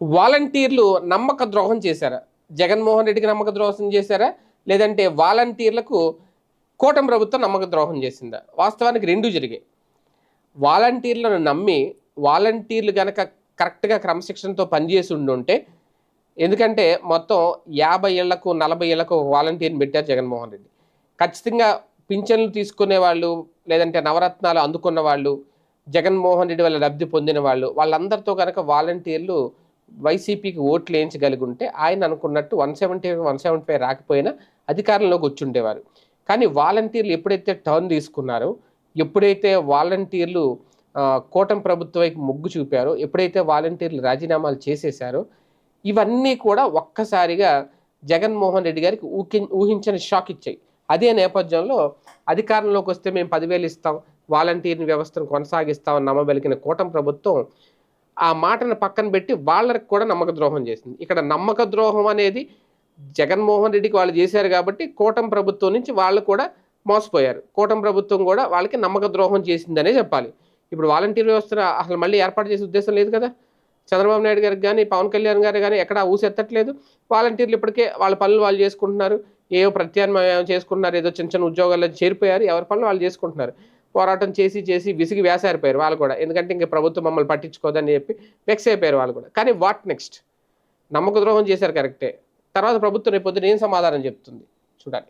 వాలంటీర్లు నమ్మక ద్రోహం చేశారా? జగన్మోహన్ రెడ్డికి నమ్మక ద్రోహం చేశారా? లేదంటే వాలంటీర్లకు కూటమి ప్రభుత్వం నమ్మక ద్రోహం చేసిందా? వాస్తవానికి రెండు జరిగాయి. వాలంటీర్లను నమ్మి వాలంటీర్లు గనక కరెక్ట్గా క్రమశిక్షణతో పనిచేసి ఉండుంటే ఎందుకంటే మొత్తం యాభై ఏళ్ళకు నలభై ఏళ్ళకు ఒక వాలంటీర్ని పెట్టారు జగన్మోహన్ రెడ్డి. ఖచ్చితంగా పింఛన్లు తీసుకునే వాళ్ళు లేదంటే నవరత్నాలు అందుకున్న వాళ్ళు జగన్మోహన్ రెడ్డి వల్ల లబ్ధి పొందిన వాళ్ళు వాళ్ళందరితో కనుక వాలంటీర్లు వైసీపీకి ఓట్లు వేయించగలిగి ఉంటే ఆయన అనుకున్నట్టు one seventy one seventy five రాకపోయినా అధికారంలోకి వచ్చి ఉండేవారు కానీ వాలంటీర్లు ఎప్పుడైతే టర్న్ తీసుకున్నారో ఎప్పుడైతే వాలంటీర్లు కూటమి ప్రభుత్వం వైపు మొగ్గు చూపారో ఎప్పుడైతే వాలంటీర్లు రాజీనామాలు చేసేశారో ఇవన్నీ కూడా ఒక్కసారిగా జగన్మోహన్ రెడ్డి గారికి ఊకి ఊహించని షాక్ ఇచ్చాయి. అదే నేపథ్యంలో అధికారంలోకి వస్తే మేము పదివేలు ఇస్తాం వాలంటీర్ వ్యవస్థను కొనసాగిస్తామని నమ్మబలికిన కూటమి ప్రభుత్వం ఆ మాటను పక్కన పెట్టి వాళ్ళకి కూడా నమ్మక ద్రోహం చేసింది. ఇక్కడ నమ్మక ద్రోహం అనేది జగన్మోహన్ రెడ్డికి వాళ్ళు చేశారు కాబట్టి కూటమి ప్రభుత్వం నుంచి వాళ్ళు కూడా మోసపోయారు. కూటమి ప్రభుత్వం కూడా వాళ్ళకి నమ్మక ద్రోహం చేసిందనే చెప్పాలి. ఇప్పుడు వాలంటీర్ వ్యవస్థ అసలు మళ్ళీ ఏర్పాటు చేసే ఉద్దేశం లేదు కదా. చంద్రబాబు నాయుడు గారికి కానీ పవన్ కళ్యాణ్ గారు కానీ ఎక్కడ ఊసెత్తట్లేదు. వాలంటీర్లు ఇప్పటికే వాళ్ళ పనులు వాళ్ళు చేసుకుంటున్నారు. ఏవో ప్రత్యామ్నాయం చేసుకుంటున్నారు ఏదో చిన్న చిన్న ఉద్యోగాల్లో చేరిపోయారు ఎవరి పనులు వాళ్ళు చేసుకుంటున్నారు. పోరాటం చేసి చేసి విసిగి వేసారిపోయారు వాళ్ళు కూడా. ఎందుకంటే ఇంకా ప్రభుత్వం మమ్మల్ని పట్టించుకోదని చెప్పి వెక్స్ అయిపోయారు వాళ్ళు కూడా. కానీ వాట్ నెక్స్ట్ నమ్మక ద్రోహం చేశారు కరెక్టే తర్వాత ప్రభుత్వం రేపు ఏం సమాధానం చెప్తుంది? చూడాలి.